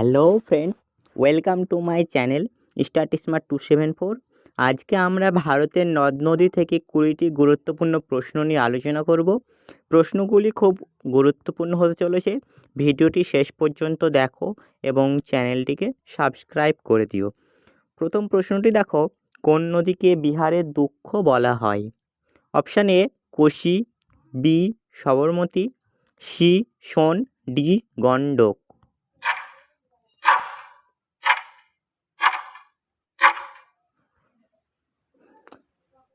Hello friends, welcome to my channel start smart two seven four. আজকে আমরা ভারতের নদ নদী থেকে কুড়িটি গুরুত্বপূর্ণ প্রশ্ন নিয়ে আলোচনা করব। প্রশ্নগুলি খুব গুরুত্বপূর্ণ হতে চলেছে। ভিডিওটি শেষ পর্যন্ত দেখো এবং চ্যানেলটিকে সাবস্ক্রাইব করে দিও। প্রথম প্রশ্নটি দেখো, কোন নদীকে বিহারের দুঃখ বলা হয়? Option A, Kosi, B, Sabarmati, C, Son, D, Gandak.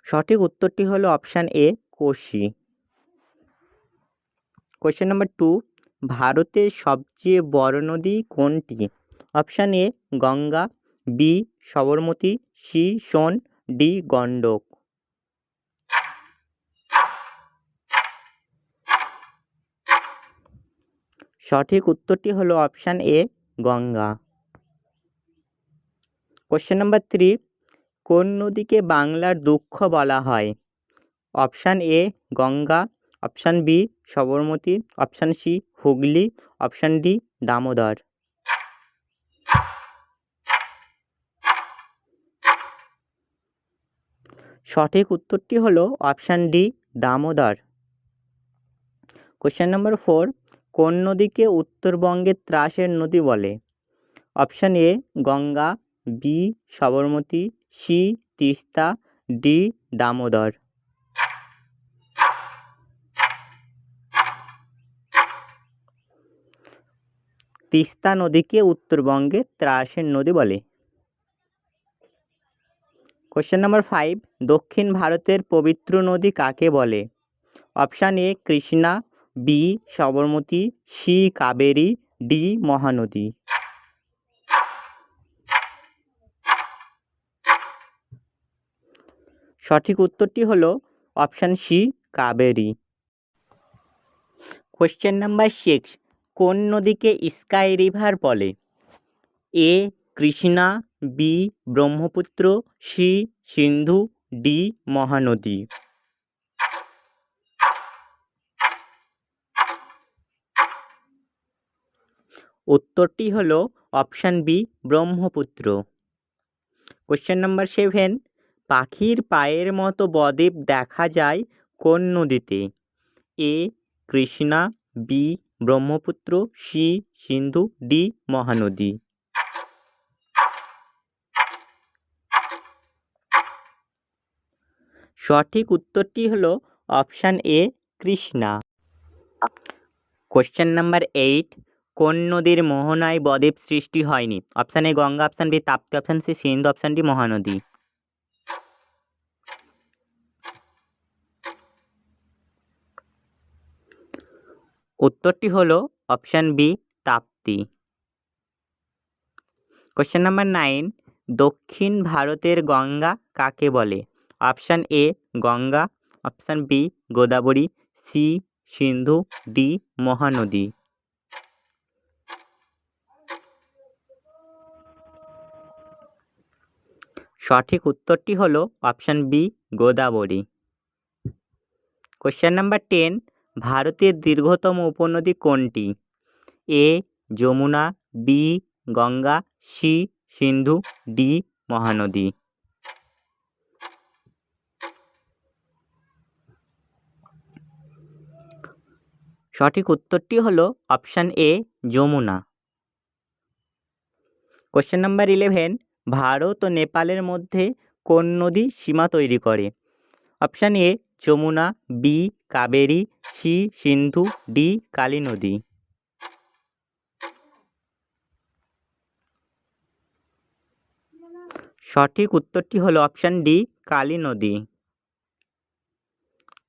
সঠিক উত্তরটি হলো option A Kosi. Question number two ভারতের সবচেয়ে বড় নদী কোনটি? Option A Ganga B Sabarmati C Son D Gandak সঠিক উত্তরটি হলো option A Ganga. Question number three কোন নদীকে বাংলার দুঃখ বলা হয়? Option A Ganga, option B Sabarmati, option C Hooghly, option D Damodar. সঠিক উত্তরটি হলো option D Damodar. Question number four, কোন নদীকে উত্তরবঙ্গের ত্রাসের নদী বলে? Option A Ganga, B Sabarmati C Teesta D Damodar. Teesta নদীকে উত্তরবঙ্গে ত্রাসের নদী বলে। কোশ্চেন নাম্বার ফাইভ দক্ষিণ ভারতের পবিত্র নদী কাকে বলে? Option A Krishna B Sabarmati C Kaveri D Mahanadi. সঠিক উত্তরটি হলো option C, Kaveri. Question number six কোন নদীকে স্কাই রিভার বলে? A, Krishna, B, Brahmaputra, C, Sindhu, D, Mahanadi. উত্তরটি হলো option B, Brahmaputra. Question number seven পাখির পায়ের মতো বদ্বীপ দেখা যায় কোন নদীতে? A, Krishna, B, Brahmaputra, C, Sindhu, D, Mahanadi. সঠিক উত্তরটি হলো option A, Krishna. Question number eight, কোন নদীর মোহনায় বদ্বীপ সৃষ্টি হয়নি? Option A Ganga, option B Tapti, option C Sindhu, option D Mahanadi. উত্তরটি হলো option B, Tapti. Question number nine দক্ষিণ ভারতের গঙ্গা কাকে বলে? Option A Ganga. Option B Godavari. C Sindhu. D Mahanadi. সঠিক উত্তরটি হলো option B, Godavari. Question number ten ভারতের দীর্ঘতম উপনদী কোনটি? A, Yamuna, B, Ganga, C, Sindhu, D, Mahanadi. সঠিক উত্তরটি হলো option A, Yamuna. Question number eleven, Bharat ও নেপালের মধ্যে কোন নদী সীমা তৈরি করে? Option A Yamuna, B, Kaveri, C, Sindhu, D, Kali নদী। সঠিক উত্তরটি হলো অপশান ডি, কালী নদী।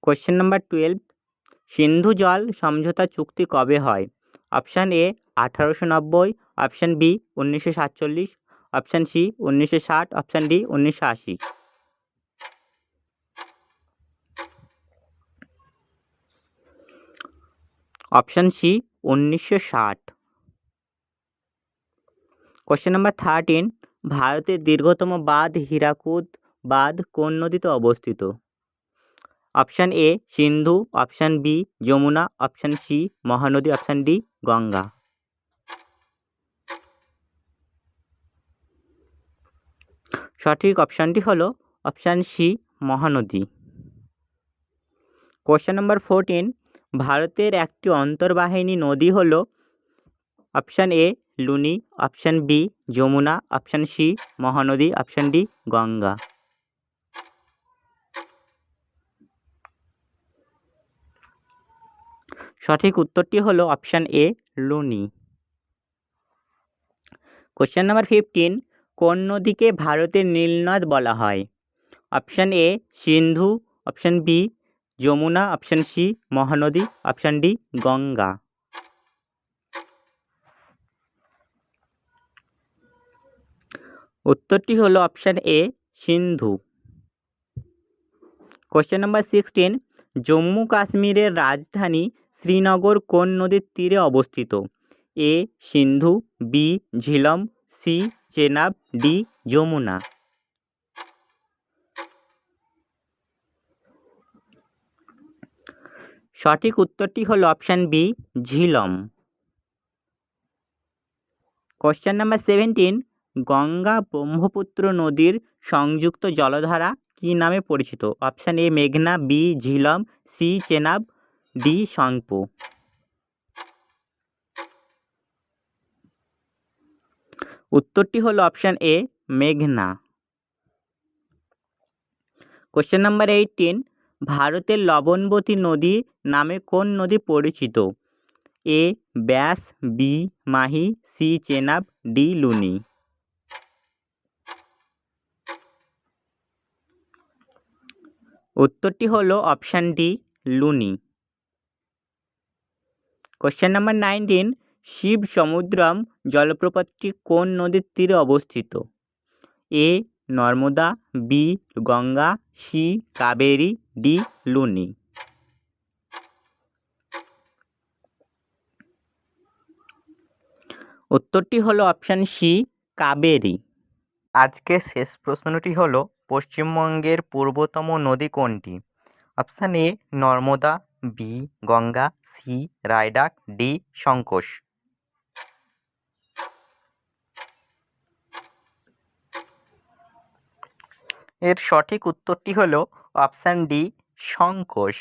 কোশ্চেন নাম্বার টুয়েলভ, সিন্ধু জল সমঝোতা চুক্তি কবে হয়? অপশান এ, আঠারোশো নব্বই, অপশান বি, উনিশশো সাতচল্লিশ, অপশান সি, উনিশশো ষাট, অপশান ডি, উনিশশো আশি। অপশান সি, উনিশশো ষাট। কোশ্চেন নাম্বার থার্টিন ভারতের দীর্ঘতম বাঁধ হীরাকুদ বাঁধ কোন নদীতে অবস্থিত? Option A Sindhu option B Yamuna option C Mahanadi option D Ganga. সঠিক অপশানটি হল option C Mahanadi. Question number fourteen ভারতের একটি অন্তর্বাহিনী নদী হলো option A Luni, option B Yamuna, option C Mahanadi, option D Ganga. সঠিক উত্তরটি হলো option A Luni. Question number fifteen কোন নদীকে ভারতের নীলনদ বলা হয়? Option A Sindhu option B Yamuna option C Mahanadi option D Ganga. উত্তরটি হলো option A Sindhu. Question number sixteen Jammu কাশ্মীরের রাজধানী শ্রীনগর কোন নদীর তীরে অবস্থিত? A Sindhu B Jhelum C Chenab D Yamuna. সঠিক উত্তরটি হল option B Jhelum. Question number seventeen Ganga Brahmaputra নদীর সংযুক্ত জলধারা কী নামে পরিচিত? অপশান এ মেঘনা B Jhelum C Chenab D Tsangpo উত্তরটি হলো অপশান এ মেঘনা। কোশ্চেন নাম্বার এইটিন ভারতের লবণবতী নদী নামে কোন নদী পরিচিত? A, Beas, B, Mahi, C, Chenab, D, Luni. উত্তরটি হলো option D, Luni. Question number nineteen Shiva Samudram জলপ্রপাতটি কোন নদীর তীরে অবস্থিত? A Narmada, B, Ganga, C, Kaveri, D, Luni. উত্তরটি হলো অপশান সি, কাবেরী। আজকের শেষ প্রশ্নটি হলো, পশ্চিমবঙ্গের পূর্বতম নদী কোনটি? Option A, Narmada, B, Ganga, C, Raidak, D Sankosh এর সঠিক উত্তরটি হলো অপশান ডি সংকোষ